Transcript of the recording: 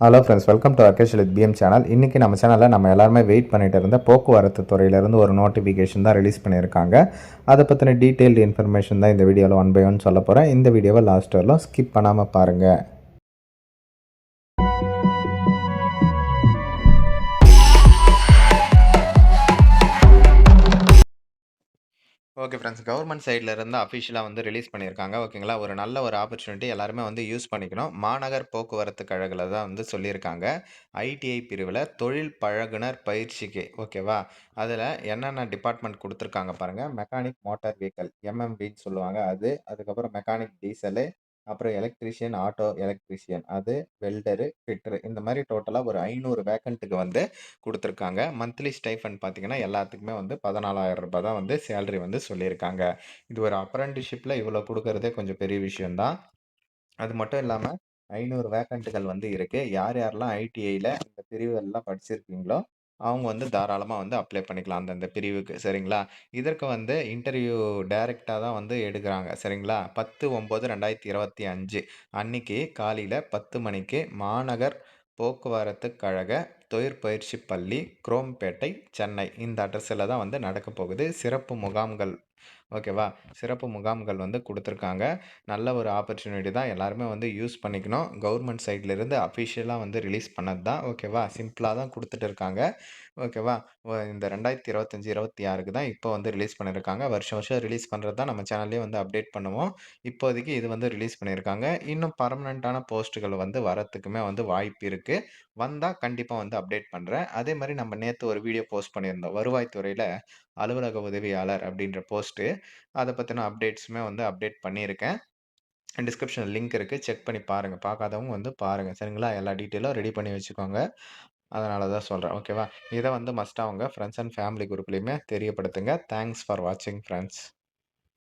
Hello friends welcome to Akesh with PM channel இன்றைக்கி நம்ம சேனலில் நம்ம எல்லாருமே வெயிட் பண்ணிட்டு இருந்த போக்குவரத்து துறையிலேருந்து ஒரு நோட்டிஃபிகேஷன் தான் ரிலீஸ் பண்ணியிருக்காங்க. அதை பற்றின டீட்டெயில்டு இன்ஃபர்மேஷன் தான் இந்த வீடியோவில் ஒன் பை ஒன் சொல்ல போகிறேன் இந்த வீடியோவை லாஸ்ட் வரலாம் ஸ்கிப் பண்ணாமல் பாருங்கள் ஓகே ஃப்ரெண்ட்ஸ். கவர்மெண்ட் சைடில் இருந்து அஃபிஷியலாக வந்து ரிலீஸ் பண்ணியிருக்காங்க. ஓகேங்களா? ஒரு நல்ல ஒரு ஆப்பர்ச்சுனிட்டி எல்லாருமே வந்து யூஸ் பண்ணிக்கணும். மாநகர் போக்குவரத்து கழகில் தான் வந்து சொல்லியிருக்காங்க. ஐடிஐ பிரிவில் தொழில் பழகுனர் பயிற்சிக்கு. ஓகேவா? அதில் என்னென்ன டிபார்ட்மெண்ட் கொடுத்துருக்காங்க பாருங்கள் மெக்கானிக் மோட்டார் வெஹிக்கல் எம்எம்பின்னு சொல்லுவாங்க. அது அதுக்கப்புறம் மெக்கானிக் டீசலு அப்புறம் எலக்ட்ரிஷியன் ஆட்டோ எலக்ட்ரீஷியன் அது வெல்டரு ஃபிட்டரு இந்த மாதிரி டோட்டலாக ஒரு ஐநூறு வேக்கண்ட்டுக்கு வந்து கொடுத்துருக்காங்க. மந்த்லி ஸ்டைஃபண்ட் பார்த்தீங்கன்னா எல்லாத்துக்குமே வந்து பதினாலாயிரம் ரூபாய் தான் வந்து சேலரி வந்து சொல்லியிருக்காங்க. இது ஒரு அப்ரண்டிஷிப்பில் இவ்வளோ கொடுக்கறதே கொஞ்சம் பெரிய விஷயம்தான். அது மட்டும் இல்லாமல் ஐநூறு வேக்கண்ட்டுகள் வந்து இருக்குது யார் யாரெல்லாம் ஐடிஐயில் இந்த பிரிவுகள்லாம் படிச்சிருக்கீங்களோ அவங்க வந்து தாராளமாக வந்து அப்ளை பண்ணிக்கலாம். அந்தந்த பிரிவுக்கு. சரிங்களா? இதற்கு வந்து இன்டர்வியூ டைரெக்டாக தான் வந்து எடுக்கிறாங்க. சரிங்களா? பத்து ஒம்பது ரெண்டாயிரத்தி இருபத்தி அஞ்சு அன்னைக்கு காலையில் பத்து மணிக்கு மாநகர் போக்குவரத்து கழக தொழிற்பயிற்சி பள்ளி குரோம்பேட்டை சென்னை. இந்த அட்ரஸில் தான் வந்து நடக்க போகுது. சிறப்பு முகாம்கள். ஓகேவா சிறப்பு முகாம்கள் வந்து கொடுத்துருக்காங்க. நல்ல ஒரு ஆப்பர்ச்சுனிட்டி தான் எல்லாருமே வந்து யூஸ் பண்ணிக்கணும். கவர்மெண்ட் சைட்லேருந்து அஃபிஷியலாக வந்து ரிலீஸ் பண்ணது தான். ஓகேவா சிம்பிளாக தான் கொடுத்துட்டு இருக்காங்க. ஓகேவா இந்த ரெண்டாயிரத்தி இருபத்தஞ்சி இருபத்தி ஆறுக்கு தான் இப்போ வந்து ரிலீஸ் பண்ணியிருக்காங்க வருஷம் வருஷம் ரிலீஸ் பண்ணுறது தான் நம்ம சேனல்லே வந்து அப்டேட் பண்ணுவோம். இப்போதைக்கு இது வந்து ரிலீஸ் பண்ணியிருக்காங்க இன்னும் பர்மனெண்ட்டான போஸ்ட்டுகள் வந்து வரத்துக்குமே வந்து வாய்ப்பு இருக்குது வந்தால் கண்டிப்பாக வந்து அப்டேட் பண்ணுறேன் அதே மாதிரி நம்ம நேற்று ஒரு வீடியோ போஸ்ட் பண்ணியிருந்தோம். வருவாய்த்துறையில் அலுவலக உதவியாளர் அப்படின்ற போஸ்ட்டு அதை பற்றின அப்டேட்ஸுமே வந்து அப்டேட் பண்ணியிருக்கேன். டிஸ்கிரிப்ஷனில் லிங்க் இருக்குது செக் பண்ணி பாருங்கள் பார்க்காதவங்க வந்து பாருங்கள் சரிங்களா? எல்லா டீட்டெயிலும் ரெடி பண்ணி வச்சுக்கோங்க. அதனால தான் சொல்கிறேன் ஓகேவா இதை வந்து மஸ்ட்டாக அவங்க ஃப்ரெண்ட்ஸ் அண்ட் ஃபேமிலி குரூப்லேயுமே தெரியப்படுத்துங்க. தேங்க்ஸ் ஃபார் வாட்சிங் ஃப்ரெண்ட்ஸ்